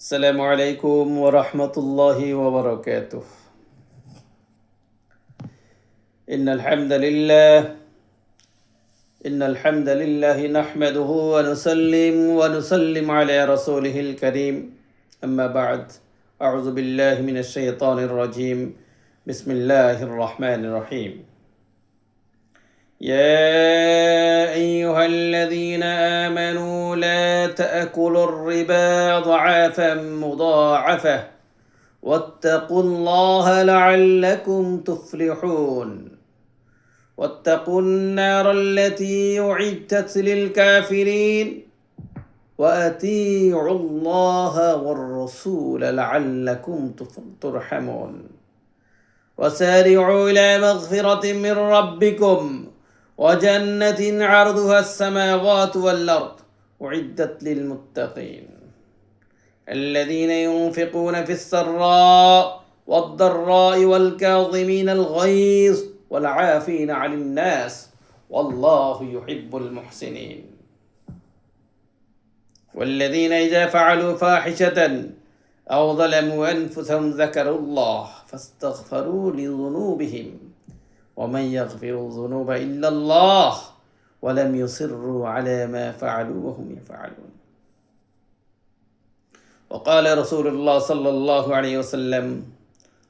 السلام عليكم ورحمة الله وبركاته. إن الحمد لله إن الحمد لله نحمده ونسلم ونسلم على رسوله الكريم. أما بعد أعوذ بالله من الشيطان الرجيم. بسم الله الرحمن الرحيم. يا أيها الذين آمنوا لا تأكلوا الربا ضعافا مضاعفة واتقوا الله لعلكم تفلحون. واتقوا النار التي أعدت للكافرين وأطيعوا الله والرسول لعلكم ترحمون. وسارعوا إلى مغفرة من ربكم وجنة عرضها السماوات والأرض أعدت للمتقين. الذين ينفقون في السراء والضراء والكاظمين الغيظ والعافين عن الناس والله يحب المحسنين. والذين إذا فعلوا فاحشة أو ظلموا أنفسهم ذكروا الله فاستغفروا لذنوبهم. ومن يغفر الذنوب إلا الله ولم يصروا على ما فعلوا وهم يفعلون وقال رسول الله صلى الله عليه وسلم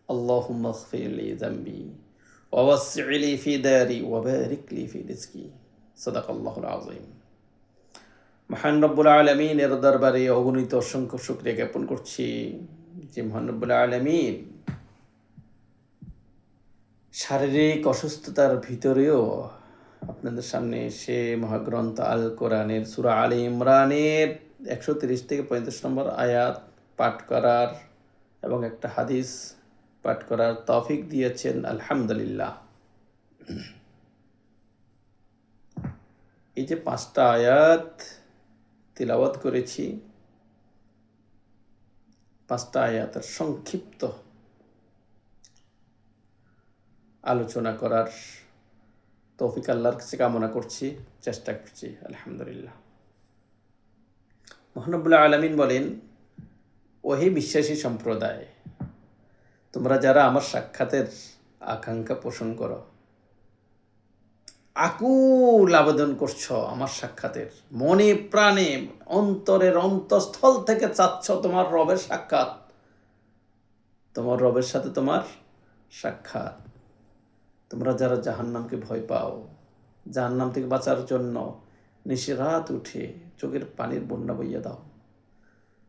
اللهم اغفر لي ذنبي ووسع لي في داري وبارك لي في رزقي صدق الله العظيم মহান রব্বুল আলমিনের দরবারে অগণিত অসংখ্য শুক্রিয়া জ্ঞাপন করছি যে মহান রব্বুল আলমিন শারীরিক অসুস্থতার ভিতরেও আপনাদের সামনে সে মহাগ্রন্থ আল কোরআনের সুরা আলী ইমরানের একশো তিরিশ থেকে পঁয়ত্রিশ নম্বর আয়াত পাঠ করার এবং একটা হাদিস পাঠ করার তফিক দিয়েছেন, আলহামদুলিল্লাহ। এই যে পাঁচটা আয়াত তিলাওয়াত করেছি, পাঁচটা আয়াতের সংক্ষিপ্ত আলোচনা করার তৌফিক আল্লাহর কাছে কামনা করছি, চেষ্টা করছি, আলহামদুলিল্লাহ। মহানবুল্লাহ আলমিন বলেন, ওহি বিশ্বাসী সম্প্রদায়, তোমরা যারা আমার সাক্ষাতের আকাঙ্ক্ষা পোষণ করো, আকুল আবেদন করছ আমার সাক্ষাতের, মনে প্রাণে অন্তরের অন্তঃস্থল থেকে চাচ্ছ তোমার রবের সাক্ষাৎ, তোমার রবের সাথে তোমার সাক্ষাৎ। তোমরা যারা জাহান্নামকে ভয় পাও, জাহান্নাম থেকে বাঁচার জন্য নিশে রাত উঠে চোখের পানির বন্যা বইয়া দাও।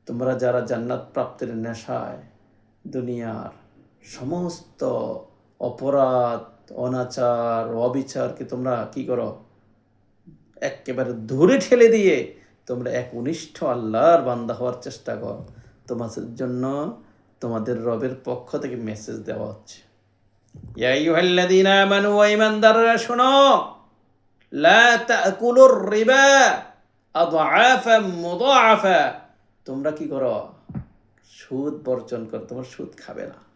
তোমরা যারা জান্নাত প্রাপ্তের নেশায়, দুনিয়ার সমস্ত অপরাধ, অনাচার, অবিচারকে তোমরা কি করো? একেবারে ধরে ঠেলে দিয়ে তোমরা এক অনিষ্ঠ আল্লাহর বান্দা হওয়ার চেষ্টা কর। তোমাদের জন্য তোমাদের রবের পক্ষ থেকে মেসেজ দেওয়া হচ্ছে। তোমরা কি করো? সুদ বর্জন করো। তোমরা সুদ খাবে না।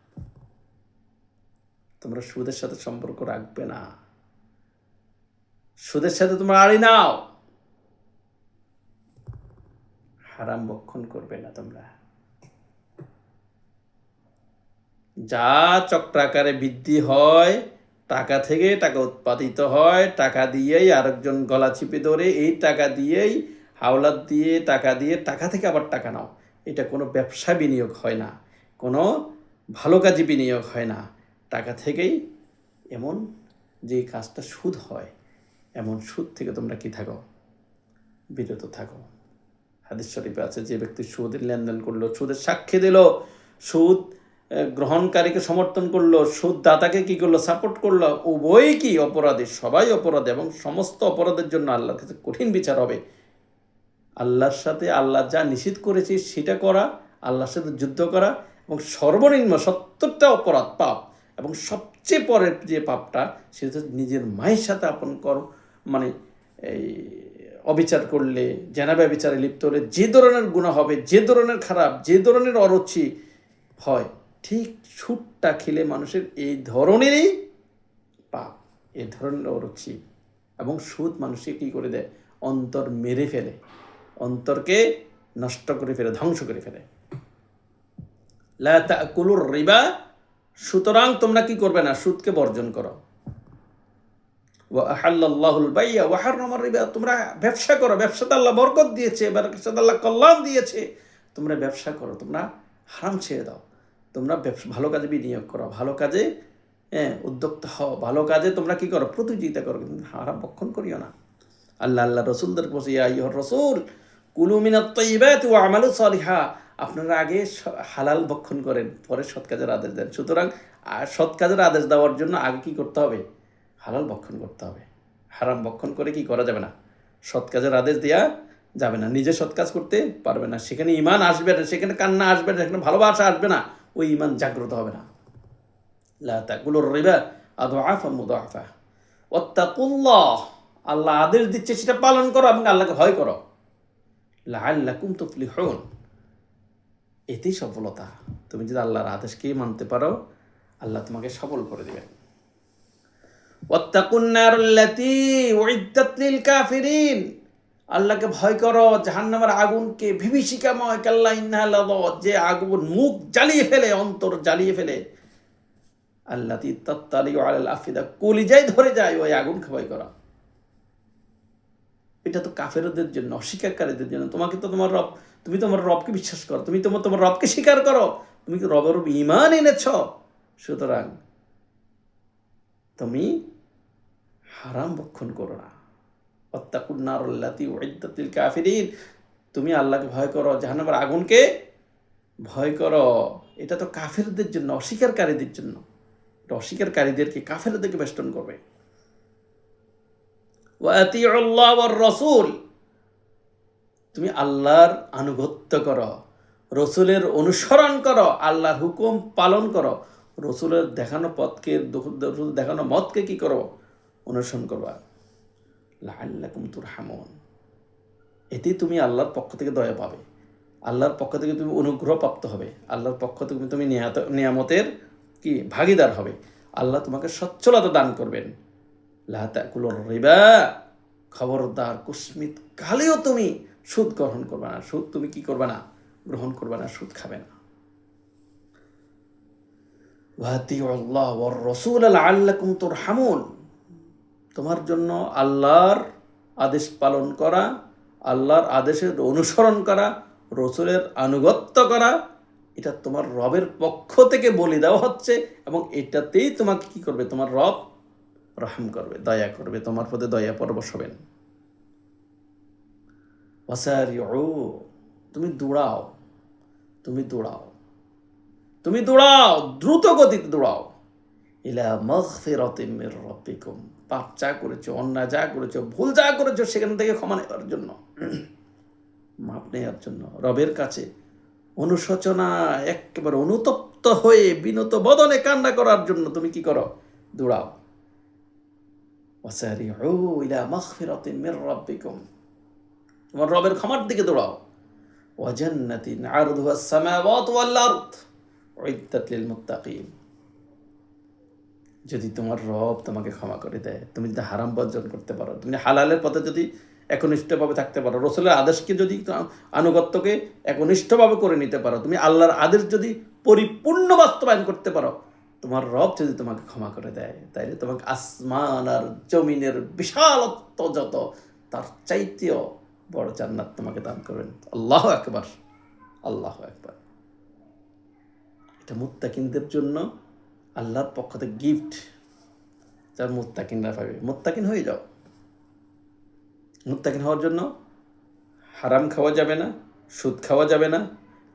তোমরা সুদের সাথে সম্পর্ক রাখবে না। সুদের সাথে তোমরা আড়ি নাও। হারাম বক্ষণ করবে না তোমরা। যা চক্রাকারে বৃদ্ধি হয়, টাকা থেকে টাকা উৎপাদিত হয়, টাকা দিয়েই আরেকজন গলা চিপে ধরে এই টাকা দিয়েই হাওলাত দিয়ে টাকা দিয়ে টাকা থেকে আবার টাকা নাও। এটা কোনো ব্যবসা বিনিয়োগ হয় না, কোনো ভালো কাজে বিনিয়োগ হয় না। টাকা থেকেই এমন যে কাজটা সুদ হয়, এমন সুদ থেকে তোমরা কি থাকো? বিরত থাকো। হাদিস শরীফে আছে, যে ব্যক্তি সুদের লেনদেন করল, সুদের সাক্ষী দিল, সুদ গ্রহণকারীকে সমর্থন করল সুদ দাতাকে কি করল সাপোর্ট করল, উভয়ই কি অপরাধী, সবাই অপরাধ এবং সমস্ত অপরাধের জন্য আল্লাহর কাছে কঠিন বিচার হবে। আল্লাহর সাথে আল্লাহ যা নিষিদ্ধ করেছে সেটা করা, আল্লাহর সাথে যুদ্ধ করা এবং সর্বনিম্ন সত্তরটা অপরাধ পাপ এবং সবচেয়ে পরের যে পাপটা সেটা নিজের মায়ের সাথে আপন কর মানে এই অবিচার করলে, জেনাবে বিচারে লিপ্ত হলে যে ধরনের গুণা হবে, যে ধরনের খারাপ, যে ধরনের অরুচি হয় ঠিক ছুটটা খেলে মানুষের এই ধরনেরই পাপ। এ ধরনের অরুচি এবং সুদ মানুষকে কী করে দেয়? অন্তর মেরে ফেলে। অন্তরকে নষ্ট করে ফেলে, ধ্বংস করে ফেলে। লা তাকুলুর রিবা। সুতরাং তোমরা কি করবে না? সুদকে বর্জন করো। বাইয়া রিবা। তোমরা ব্যবসা করো। ব্যবসাতে আল্লাহ বরকত দিয়েছে আল্লাহ কল্যাণ দিয়েছে। তোমরা ব্যবসা করো। তোমরা হারাম ছেড়ে দাও। তোমরা ভালো কাজে বিনিয়োগ করো। ভালো কাজে হ্যাঁ উদ্যোক্তা হও। ভালো কাজে তোমরা কি করো? প্রতিযোগিতা করো। কিন্তু হারাম বক্ষণ করিও না। আল্লাহ আল্লাহ রসুলদের বসে ইয়া রসুল, কুলু মিনাত তৈবাত ও আমালু সলিহা। আপনারা আগে হালাল ভক্ষণ করেন, পরে সৎ কাজের আদেশ দেন। সুতরাং সৎ কাজের আদেশ দেওয়ার জন্য আগে কি করতে হবে? হালাল ভক্ষণ করতে হবে। হারাম ভক্ষণ করে কি করা যাবে না? সৎ কাজের আদেশ দেওয়া যাবে না। নিজে সৎ কাজ করতে পারবে না। সেখানে ইমান আসবে না, সেখানে কান্না আসবে না, সেখানে ভালোবাসা আসবে না। ওই ইমান জাগ্রত হবে না। লা তাকুলুর রিবা মুদাআফা। ওয়াত্তাকুল্লাহ, আল্লাহ আদেশ দিচ্ছে সেটা পালন করো এবং আল্লাহকে ভয় করো। লাআল্লাকুম তুফলিহুন। এতেই সফলতা। তুমি যদি আল্লাহর আদেশকেই মানতে পারো, আল্লাহ তোমাকে সফল করে দিবেন। ওয়াত্তাকুন নারুল্লাতী উইদ্দাত লিল কাফিরিন। আল্লাহকে ভয় করো, জাহান্নামের আগুনকে বিভীষিকাময়, কাল্লা লাযা, যে আগুন মুখ জ্বালিয়ে ফেলে, অন্তর জ্বালিয়ে ফেলে। আল্লাহ তত্তালি আলাল আফিদা কলিজাই ধরে যায়, ওই আগুনকে ভয় করা। এটা তো কাফেরদের জন্য, অস্বীকারীদের জন্য। তোমাকে তো তোমার রব, তুমি তোমার রবকে বিশ্বাস করো, তুমি তোমার তোমার রবকে স্বীকার করো। তুমি কি রবের ইমান এনেছ? সুতরাং তুমি হারাম ভক্ষণ করো না। কাফিরিন। তুমি আল্লাহকে ভয় করো, জাহান্নামের আগুনকে ভয় করো। এটা তো কাফেরদের জন্য, অস্বীকারীদের জন্য। অস্বীকারীদেরকে, কাফেরদেরকে বেষ্টন করবে। ওয়ার রসুল। তুমি আল্লাহর আনুগত্য করো, রসুলের অনুসরণ করো, আল্লাহর হুকুম পালন করো। রসুলের দেখানো পথকে দেখানো মতকে কি করো? অনুসরণ করবা। লাল্লাকুম তুর হামন এতেই তুমি আল্লাহর পক্ষ থেকে দয়া পাবে। আল্লাহর পক্ষ থেকে তুমি অনুগ্রহ প্রাপ্ত হবে। আল্লাহর পক্ষ থেকে তুমি নিয়ামতের কি, ভাগিদার হবে। আল্লাহ তোমাকে সচ্ছলতা দান করবেন। লাতাকুলুর রিবা। খবরদার কুস্মিত কালেও তুমি সুদ গ্রহণ করবে না। সুদ তুমি কি করবে না? গ্রহণ করবে না, সুদ খাবে না। ওয়াতিউল্লাহ ওয়ার রাসূল লাআল্লাকুম তুরহামুন। তোমার জন্য আল্লাহর আদেশ পালন করা, আল্লাহর আদেশের অনুসরণ করা, রসুলের আনুগত্য করা, এটা তোমার রবের পক্ষ থেকে বলি দেওয়া হচ্ছে এবং এটাতেই তোমাকে কি করবে? তোমার রব রহম করবে, দয়া করবে, তোমার প্রতি দয়া পরবশ হবেন তুমি দৌড়াও তুমি দৌড়াও তুমি দৌড়াও, দ্রুত গতিতে দৌড়াও। ইলা মাগফিরাতিম মির রাব্বিকুম। পাপ যা করেছ, অন্যায় যা করেছ, ভুল যা করেছ, সেখান থেকে ক্ষমা নেওয়ার জন্য। মাপ নেওয়ার জন্য। রবের কাছে অনুশোচনা একেবারে অনুতপ্ত হয়ে বিনত বদনে কান্না করার জন্য তুমি কি করো? দৌড়াও। ওয়াসারিউ ইলা মাগফিরাতিম মির রাব্বিকুম। তোমার রবের ক্ষমার দিকে দৌড়াও। ওয়াজান্নাতিন আরদুহা সামাওয়াত ওয়াল আরদ। উইদ্দাত লিল মুত্তাকিন। যদি তোমার রব তোমাকে ক্ষমা করে দেয়, তুমি যদি হারাম বর্জন করতে পারো, তুমি হালালের পথে যদি একনিষ্ঠভাবে থাকতে পারো, রসুলের আদেশকে যদি আনুগত্যকে একনিষ্ঠভাবে করে নিতে পারো, তুমি আল্লাহর আদেশ যদি পরিপূর্ণ বাস্তবায়ন করতে পারো, তোমার রব যদি তোমাকে ক্ষমা করে দেয়, তাইলে তোমাকে আসমান আর জমিনের বিশালত্ব যত, তার চাইতেও বড় জান্নাত তোমাকে দান করবেন। আল্লাহ একবার আল্লাহ একবার এটা মুত্তাকিনদের জন্য আল্লাহর পক্ষ থেকে গিফট যার মুত্তাকিনরা পাবে মুত্তাকিন হয়ে যাও মুত্তাকিন হওয়ার জন্য হারাম খাওয়া যাবে না সুদ খাওয়া যাবে না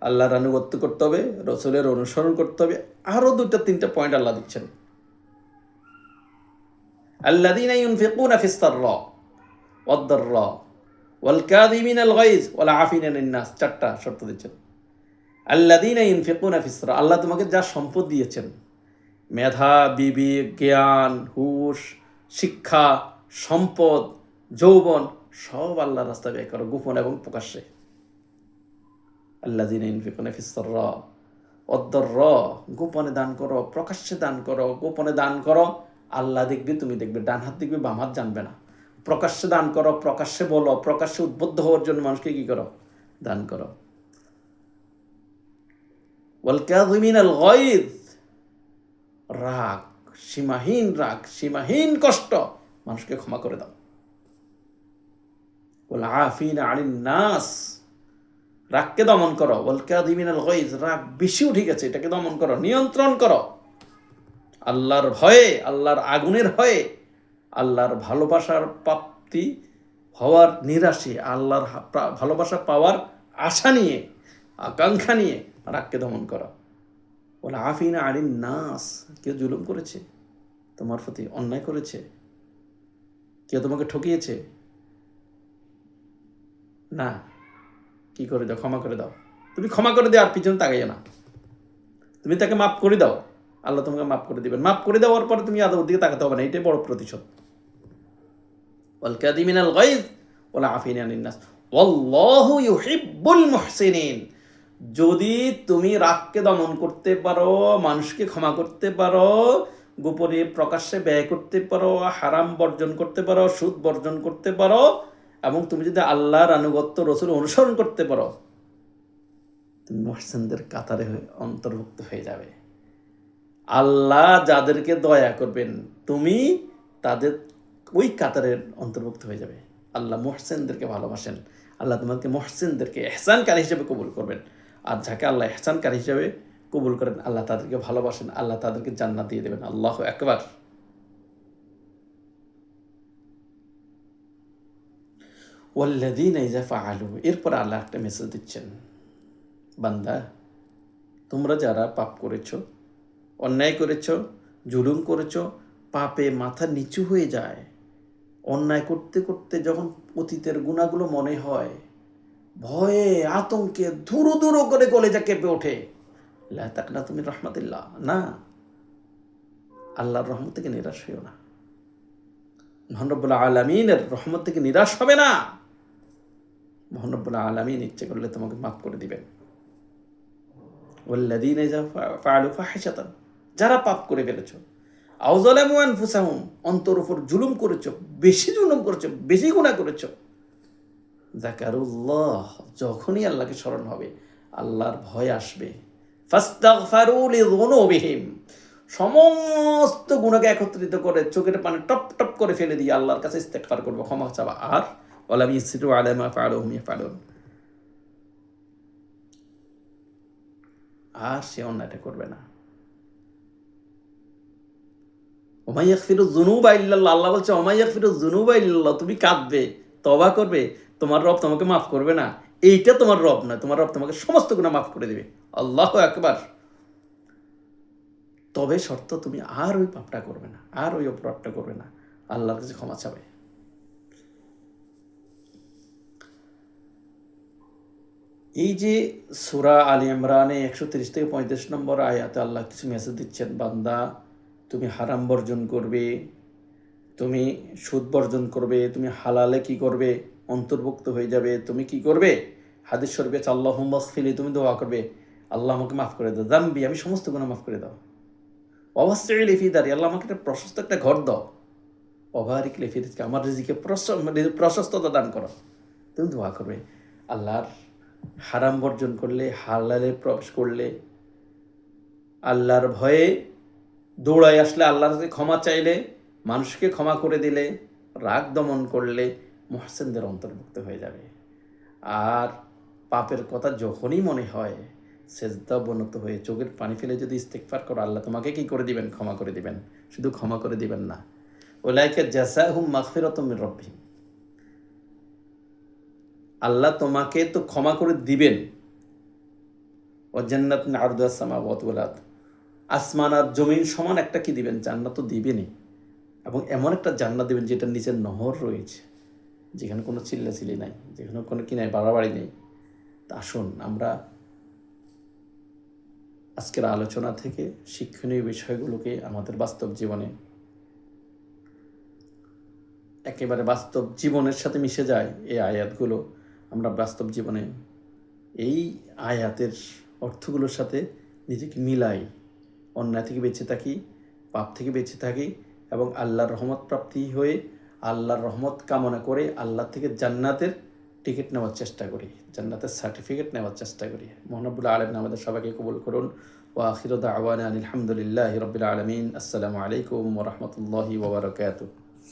আল্লাহর আনুগত্য করতে হবে রসুলের অনুসরণ করতে হবে আরও দুটো তিনটা পয়েন্ট আল্লাহ দিচ্ছেন الذين ينفقون في السراء والضراء والكاظمين الغيظ والعافين عن الناس চারটা শর্ত দিচ্ছেন আল্লাদিনা ইনফিকুনা ফিসরা আল্লাহ তোমাকে যা সম্পদ দিয়েছেন মেধা বিবেক জ্ঞান, হুশ, শিক্ষা, সম্পদ, যৌবন, সব আল্লাহ রাস্তা ব্যয় করো গোপন এবং প্রকাশ্যে। আল্লাদিনা ইনফিকুনা ফিসরা অদ্দর র গোপনে দান করো, প্রকাশ্যে দান করো, গোপনে দান করো। আল্লাহ দেখবে, তুমি দেখবে ডান হাত দেখবে বাম হাত জানবে না। প্রকাশ্যে দান করো, প্রকাশ্যে বলো, প্রকাশ্যে উদ্বুদ্ধ হওয়ার জন্য মানুষকে কি করো? দান করো। ওয়াল কাযিমিন আল রাগ, সীমাহীন রাগ, সীমাহীন কষ্ট, মানুষকে ক্ষমা করে দাও। ওয়াল আফিনা আনিন নাস, রাগকে দমন করো। আল রাগ বেশি উঠে গেছে, এটাকে দমন করো, নিয়ন্ত্রণ করো। আল্লাহর ভয়ে, আল্লাহর আগুনের ভয়ে, আল্লাহর ভালোবাসার প্রাপ্তি হওয়ার নিরাশে, আল্লাহর ভালোবাসা পাওয়ার আশা নিয়ে, আকাঙ্ক্ষা নিয়ে রাগকে দমন করা। বলে, আফিনা আরিন নাস, কেউ জুলুম করেছে? তোমার প্রতি অন্যায় করেছে? কেউ তোমাকে ঠকিয়েছে? না। কি করে দাও? ক্ষমা করে দাও। তুমি ক্ষমা করে দাও, আর পিছনে তাকাইও না। তুমি তাকে মাফ করে দাও। আল্লাহ তোমাকে মাফ করে দেবেন। মাফ করে দেওয়ার পরে তুমি আদৌ দিকে তাকাতে হবে না। এটাই বড় প্রতিশোধ। ওয়াল কাদিমিনাল গাইজ ওয়াল আফিন আনিন নাস। ওয়াল্লাহু ইউহিব্বুল মুহসিনিন। যদি তুমি রাগকে দমন করতে পারো, মানুষকে ক্ষমা করতে পারো, গোপনে প্রকাশ্যে ব্যয় করতে পারো, হারাম বর্জন করতে পারো, সুদ বর্জন করতে পারো, এবং তুমি যদি আল্লাহর আনুগত্য, রসুল অনুসরণ করতে পারো, তুমি মহসেনদের কাতারে অন্তর্ভুক্ত হয়ে যাবে। আল্লাহ যাদেরকে দয়া করবেন, তুমি তাদের ওই কাতারের অন্তর্ভুক্ত হয়ে যাবে। আল্লাহ মোহসেনদেরকে ভালোবাসেন। আল্লাহ তোমাকে মোহসেনদেরকে এহসানকারী হিসেবে কবুল করবেন। আর যাকে আল্লাহ এহসানকারী হিসাবে কবুল করেন, আল্লাহ তাদেরকে ভালোবাসেন, আল্লাহ তাদেরকে জান্নাত দিয়ে দেবেন। আল্লাহ একবার ওয়াল্লাদিন আলু এরপর আল্লাহ একটা মেসেজ দিচ্ছেন। বান্দা, তোমরা যারা পাপ করেছ, অন্যায় করেছ, জুলুম করেছ, পাপে মাথা নিচু হয়ে যায়। অন্যায় করতে করতে যখন অতীতের গুণাগুলো মনে হয় ভয়ে আতঙ্কে ধুরু ধুরু করে কলেজা কেঁপে ওঠে। তাকনা তুমি রহমতুল্লাহ। না, আল্লাহর রহমত থেকে নিরাশ হইও না। মহানব্বুল্লাহ আলমিনের রহমত থেকে নিরাশ হবে না। মহানব্বুল্লাহ আলমিন ইচ্ছে করলে তোমাকে মাফ করে দিবেন। যারা পাপ করে ফেলেছ আউজালামু অন্তর উপর জুলুম করেছ, বেশি জুলুম করেছ, বেশি গুনাহ করেছ জাকারুল্লাহ যখনই আল্লাহকে স্মরণ হবে, আল্লাহর ভয় আসবে। সমস্ত গুণাকে একত্রিত করে চোখের পানি টপ টপ করে ফেলে দিয়ে আল্লাহর কাছে ইস্তেগফার করব। ক্ষমা চাবা আর ওয়ালাম ইসিরু আলা মা ফাআলু আর সে অন্যায়টা করবে না। ওমাইয়াক ফিরু জুনুবা ইল্লাল্লাহ, আল্লাহ বলছে ওমাইয়াক ফিরু জুনুবা ইল্লাল্লাহ, তুমি কাঁদবে তবা করবে তোমার রব তোমাকে মাফ করবে না। এইটা তোমার রব না তোমার রব তোমাকে সমস্ত গুণা মাফ করে দেবে। আল্লাহ একবার তবে শর্ত, তুমি আর ওই পাপটা করবে না, আর ওই অপরাধটা করবে না। আল্লাহর কাছে ক্ষমা চাবে। এই যে সুরা আলী ইমরানে একশো তিরিশ থেকে পঁয়ত্রিশ নম্বর আয়াতে আল্লাহ কিছু মেসেজ দিচ্ছেন, বান্দা, তুমি হারাম বর্জন করবে, তুমি সুদ বর্জন করবে, তুমি হালালে কি করবে? অন্তর্ভুক্ত হয়ে যাবে। তুমি কি করবে? হাদিস শরীফে আল্লাহ ফিলি তুমি দোয়া করবে। আল্লাহ আমাকে মাফ করে দাও। জাম্বি আমি সমস্ত গুণা মাফ করে দাও। অবশ্যই লেফিদারি আল্লাহ আমাকে একটা প্রশস্ত একটা ঘর দাও। অবারিক লেফিদারিকে আমার রিজিকে প্রশ- প্রশস্ততা দান করো। তুমি দোয়া করবে। আল্লাহর হারাম বর্জন করলে, হালালে প্রবেশ করলে, আল্লাহর ভয়ে দৌড়ায় আসলে আল্লাহর ক্ষমা চাইলে, মানুষকে ক্ষমা করে দিলে, রাগ দমন করলে মহসেনদের অন্তর্ভুক্ত হয়ে যাবে। আর পাপের কথা যখনই মনে হয়, সেজদা বনত হয়ে চোখের পানি ফেলে যদি ইস্তেকফার করো, আল্লাহ তোমাকে কি করে দিবেন? ক্ষমা করে দিবেন। শুধু ক্ষমা করে দিবেন না। ওলাইকে জাসা হুম মাগফিরাতুম মির রব্বিহিম। আল্লাহ তোমাকে তো ক্ষমা করে দিবেন। ও জান্নাত আর্দাসমাওয়াত আসমান আর জমিন সমান একটা কি দিবেন? জান্নাত তো দিবেনই। এবং এমন একটা জান্নাত দিবেন যেটার নিচে নহর রয়েছে। যেখানে কোনো চিল্লাচিল্লি নাই, যেখানে কোনো কি নাই, বাড়াবাড়ি নেই, তা আসুন আমরা আজকের আলোচনা থেকে শিক্ষণীয় বিষয়গুলোকে আমাদের বাস্তব জীবনে একেবারে বাস্তব জীবনের সাথে মিশে যায় এই আয়াতগুলো। আমরা বাস্তব জীবনে এই আয়াতের অর্থগুলোর সাথে নিজেকে মিলাই, অন্যায় থেকে বেঁচে থাকি, পাপ থেকে বেঁচে থাকি এবং আল্লাহর রহমত প্রাপ্তি হয়ে আল্লাহর রহমত কামনা করে আল্লাহ থেকে জান্নাতের টিকিট নেওয়ার চেষ্টা করি, জান্নাতের সার্টিফিকেট নেওয়ার চেষ্টা করি। মোহানবুল আলম আমাদের সবাইকে কবুল করুন। ও আওয়ান আলহামদুলিল্লাহ রবিল আলমিন। আসসালামু আলাইকুম ওরহমতুল্লাহি ওবরাকাতু